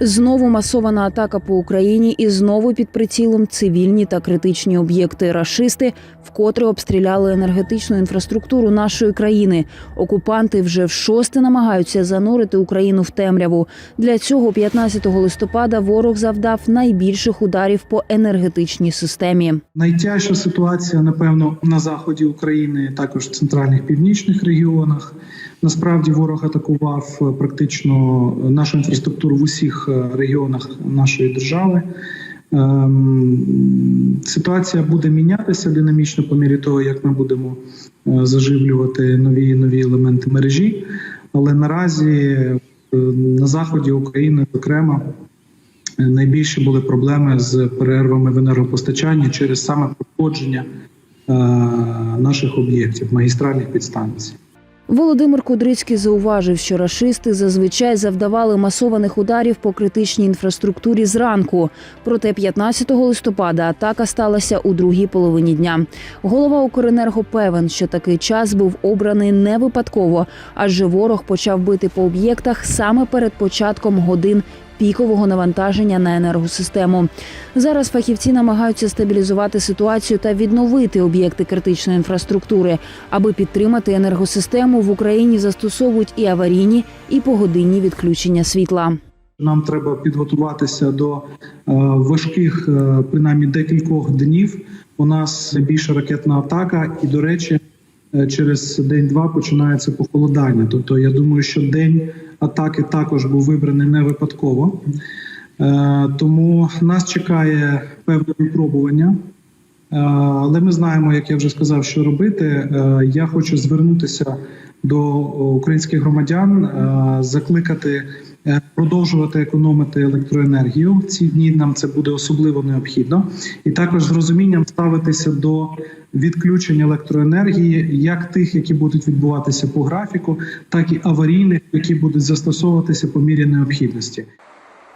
Знову масована атака по Україні і знову під прицілом цивільні та критичні об'єкти. Рашисти вкотре обстріляли енергетичну інфраструктуру нашої країни. Окупанти вже в шосте намагаються занурити Україну в темряву. Для цього 15 листопада ворог завдав найбільших ударів по енергетичній системі. Найтяжча ситуація, напевно, на заході України, також в центральних північних регіонах. Насправді ворог атакував е, практично нашу інфраструктуру в усіх е, регіонах нашої держави. Ем, Ситуація буде мінятися динамічно по мірі того, як ми будемо е, заживлювати нові нові елементи мережі. Але наразі е, на заході України, зокрема, е, найбільші були проблеми з перервами в енергопостачанні через саме проходження наших об'єктів, магістральних підстанцій. Володимир Кудрицький зауважив, що рашисти зазвичай завдавали масованих ударів по критичній інфраструктурі зранку. Проте 15 листопада атака сталася у другій половині дня. Голова Укренерго певен, що такий час був обраний не випадково, адже ворог почав бити по об'єктах саме перед початком годин пікового навантаження на енергосистему. Зараз фахівці намагаються стабілізувати ситуацію та відновити об'єкти критичної інфраструктури. Аби підтримати енергосистему, в Україні застосовують і аварійні, і погодинні відключення світла. Нам треба підготуватися до е, важких, е, принаймні декількох днів. У нас більша ракетна атака, і до речі, е, через день-два починається похолодання. Тобто, я думаю, що день атаки також був вибраний не випадково. Е, Тому нас чекає певне випробування. Е, Але ми знаємо, як я вже сказав, що робити. Е, Я хочу звернутися до українських громадян, закликати продовжувати економити електроенергію. Ці дні нам це буде особливо необхідно, і також з розумінням ставитися до відключення електроенергії, як тих, які будуть відбуватися по графіку, так і аварійних, які будуть застосовуватися по мірі необхідності.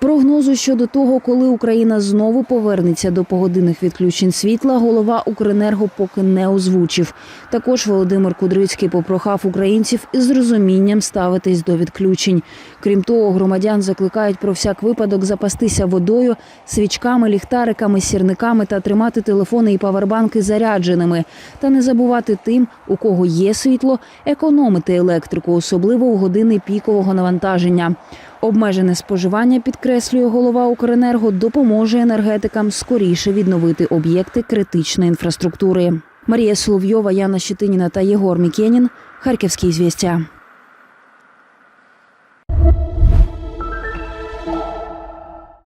Прогнозу щодо того, коли Україна знову повернеться до погодинних відключень світла, голова Укренерго поки не озвучив. Також Володимир Кудрицький попрохав українців із розумінням ставитись до відключень. Крім того, громадян закликають про всяк випадок запастися водою, свічками, ліхтариками, сірниками та тримати телефони і павербанки зарядженими. Та не забувати тим, у кого є світло, економити електрику, особливо у години пікового навантаження. Обмежене споживання, підкреслює голова Укренерго, допоможе енергетикам скоріше відновити об'єкти критичної інфраструктури. Марія Соловйова, Яна Щетиніна та Єгор Мікенін. Харківські звістя.